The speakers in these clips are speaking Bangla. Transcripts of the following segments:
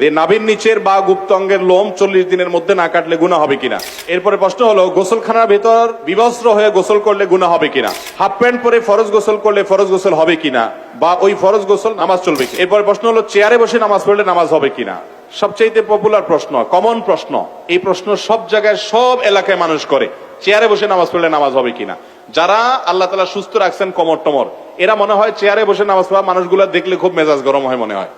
নাভির নিচের বা গুপ্তাঙ্গের লোম চল্লিশ দিনের মধ্যে না কাটলে গুণা হবে কিনা? এরপরে প্রশ্ন হলো, গোসলখানার ভেতর বিবস্ত্র হয়ে গোসল করলে গুণা হবে কিনা? হাফ প্যান্ট পরে ফরজ গোসল করলে ফরজ গোসল হবে কিনা? বা ওই ফরজ গোসল নামাজ চলবে? এরপরে প্রশ্ন হলো, চেয়ারে বসে নামাজ পড়লে নামাজ হবে কিনা? সবচাইতে পপুলার প্রশ্ন কমন প্রশ্ন। এই প্রশ্ন সব জায়গায়, সব এলাকায় মানুষ করে, চেয়ারে বসে নামাজ পড়লে নামাজ হবে কিনা? যারা আল্লাহ তালা সুস্থ রাখছেন কমর টমর এরা মনে হয় চেয়ারে বসে নামাজ পড়া মানুষগুলো দেখলে খুব মেজাজ গরম হয় মনে হয়।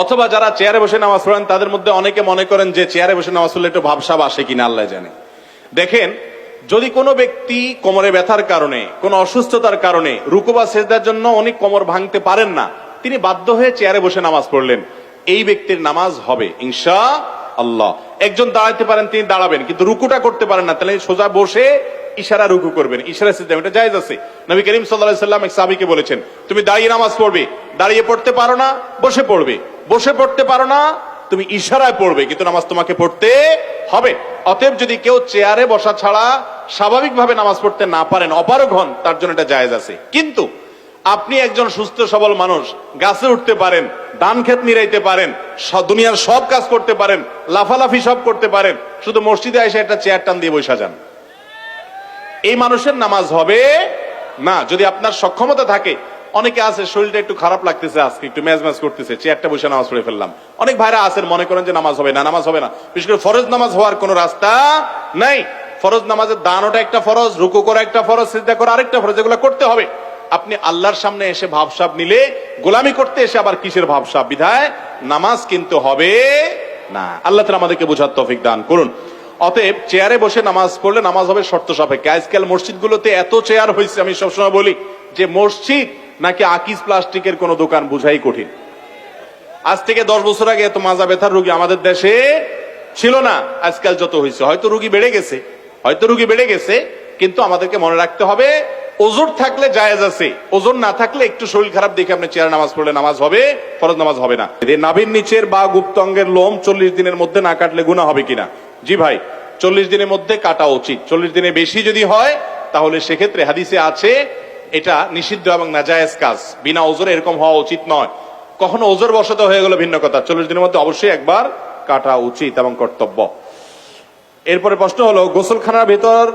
অথবা যারা চেয়ারে বসে নামাজ পড়েন, তাদের মধ্যে অনেকে মনে করেন যে চেয়ারে বসে নামাজ পড়লে একটু ভাবসাব আসে কিনা, আল্লাহ জানে। দেখেন, যদি কোনো ব্যক্তি কোমরে ব্যথার কারণে, কোনো অসুস্থতার কারণে রুকু বা সেজদার জন্য অনেক কোমর ভাঙতে পারেন না, তিনি বাধ্য হয়ে চেয়ারে বসে নামাজ পড়লেন, এই ব্যক্তির নামাজ হবে, ইনশা আল্লাহ। একজন দাঁড়াতে পারেন, তিনি দাঁড়াবেন, কিন্তু রুকুটা করতে পারেন না, তাহলে সোজা বসে ইশারা রুকু করবেন, ইশারা সিস্টেম এটা জায়েজ আছে। নবী করিম সাল্লাল্লাহু সাল্লাম এক সাহাবীকে বলেছেন, তুমি দাঁড়িয়ে নামাজ পড়বে, দাঁড়িয়ে পড়তে পারো না, বসে পড়বে। বসে পড়তে পারো না, তুমি ইশারায় পড়বে, কিন্তু নামাজ তোমাকে পড়তে হবে। অতএব যদি কেউ চেয়ারে বসা ছাড়া স্বাভাবিকভাবে নামাজ পড়তে না পারেন, অপারগ হন, তার জন্য এটা জায়েজ আছে। কিন্তু আপনি একজন সুস্থ, সবল মানুষ, গাছে উঠতে পারেন, ধান ক্ষেত নিরাইতে পারেন দুনিয়ার সব কাজ করতে পারেন, লাফালাফি সব করতে পারেন, শুধু মসজিদে এসে একটা চেয়ার টান দিয়ে বসা যান। এই মানুষের নামাজ হবে না, যদি আপনার সক্ষমতা থাকে, অনেকে আছে, শরীরটা একটু খারাপ লাগতেছে আজকে, একটু ম্যাজ ম্যাজ করতেছে, চেয়ারটা বসে নামাজ পড়ে ফেললাম। অনেক ভাইরা আছেন, মনে করেন যে নামাজ হবে না, নামাজ হবে না। বিশেষ করে ফরজ নামাজ হওয়ার কোনো রাস্তা নাই। ফরজ নামাজের দানোটা একটা ফরজ, রুকু করা একটা ফরজ সিদ্ধা করা আরেকটা ফরজ, এগুলো করতে হবে। আপনি আল্লাহর সামনে এসে ভাবসাব নিলে, গোলামি করতে এসে আবার কিসের ভাবসাব? বিধায় নামাজ কিন্তু হবে না। আল্লাহ তালা আমাদেরকে বোঝার তৌফিক দান করুন। অতএব চেয়ারে বসে নামাজ পড়লে নামাজ হবে শর্ত সাপেক্ষে। আজকাল মসজিদগুলোতে এত চেয়ার হয়েছে, আমি সবসময় বলি, যে মসজিদ নাকি আকিস প্লাস্টিকের কোনো দোকান বুঝাই কঠিন। আজ থেকে দশ বছর আগে এত মাজা ব্যথার রোগী আমাদের দেশে ছিল না, আজকাল যত হয়েছে। হয়তো রুগী বেড়ে গেছে, হয়তো রুগী বেড়ে গেছে, কিন্তু আমাদেরকে মনে রাখতে হবে, ওজোর থাকলে জায়েজ আছে, ওজন না থাকলে একটু শরীর খারাপ দেখে আপনি চেয়ারে নামাজ পড়লে নামাজ হবে, ফরজ নামাজ হবে না। নাভির নিচের বা গুপ্তাঙ্গের লোম চল্লিশ দিনের মধ্যে না কাটলে গুণা হবে কিনা? জি ভাই, চল্লিশ দিনের মধ্যে কাটা উচিত। চল্লিশ দিনের বেশি যদি হয়, তাহলে সেক্ষেত্রে হাদিসে আছে, এটা নিষিদ্ধ এবং নাজায়েজ কাজ। বিনা ওজোরে এরকম হওয়া উচিত নয়। কখনো ওজোর বসত হয়ে গেল ভিন্ন কথা। চল্লিশ দিনের মধ্যে অবশ্যই একবার কাটা উচিত এবং কর্তব্য। এরপরে প্রশ্ন হলো, গোসলখানার ভেতর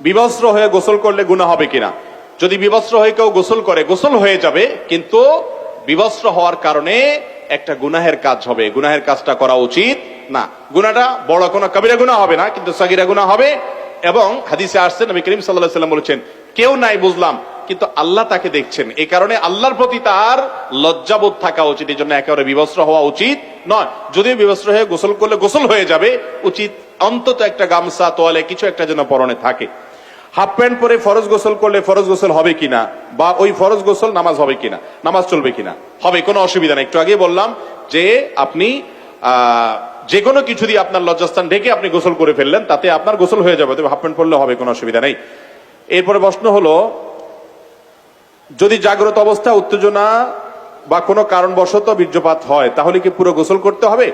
বিবস্ত্র হয়ে গোসল করলে গুণা হবে কিনা? যদি বিবস্ত্র হয়ে কেউ গোসল করে, গোসল হয়ে যাবে, কিন্তু বিবস্ত্র হওয়ার কারণে একটা গুনাহের কাজ হবে। গুনাহের কাজটা করা উচিত। না। গুনাটা বড় কোনো কবিরা গুনাহ হবে না কিন্তু সাগিরা গুনাহ হবে। এবং হাদিসে আসছেন নবী করিম সাল্লাল্লাহু সাল্লাম বলেছেন কেউ নাই বুঝলাম কিন্তু আল্লাহ তাকে দেখছেন। এই কারণে আল্লাহর প্রতি তার লজ্জাবোধ থাকা উচিত এই জন্য একেবারে বিবস্ত্র হওয়া উচিত নয়। যদিও বিবস্ত্র হয়ে গোসল করলে গোসল হয়ে যাবে উচিত অন্তত একটা গামছা তোয়ালে কিছু একটা যেন পরনে থাকে। হাফ প্যান্ট পরে ফরজ গোসল করলে ফরজ গোসল হবে কিনা বা ওই ফরজ গোসল নামাজ হবে কিনা নামাজ চলবে কিনা হবে কোনো অসুবিধা নেই। একটু আগে বললাম যে আপনি আহ, যে কোনো কিছু দিয়ে আপনার লজ্জাস্থান ঢেকে আপনি গোসল করে ফেললেন, তাতে আপনার গোসল হয়ে যাবে, তবে হাফ প্যান্ট পরলে হবে, কোনো অসুবিধা নেই। এরপরে প্রশ্ন হলো, যদি জাগ্রত অবস্থা, উত্তেজনা বা কোনো কারণবশত বীর্যপাত হয়, তাহলে কি পুরো গোসল করতে হবে?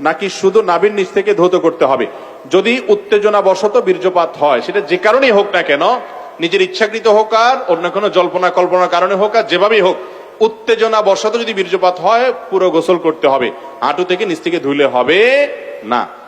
নাকি শুধু নাভির নিচ থেকে ধৌত করতে হবে? যদি উত্তেজনা বশত বীর্যপাত হয়, সেটা যে কারণেই হোক না কেন, নিজের ইচ্ছাকৃত হোক আর অন্য কোনো জল্পনা কল্পনার কারণে হোক আর যেভাবেই হোক উত্তেজনা বর্ষাতে যদি বীর্যপাত হয়, পুরো গোসল করতে হবে। হাঁটু থেকে নিচ থেকে ধুলে হবে না।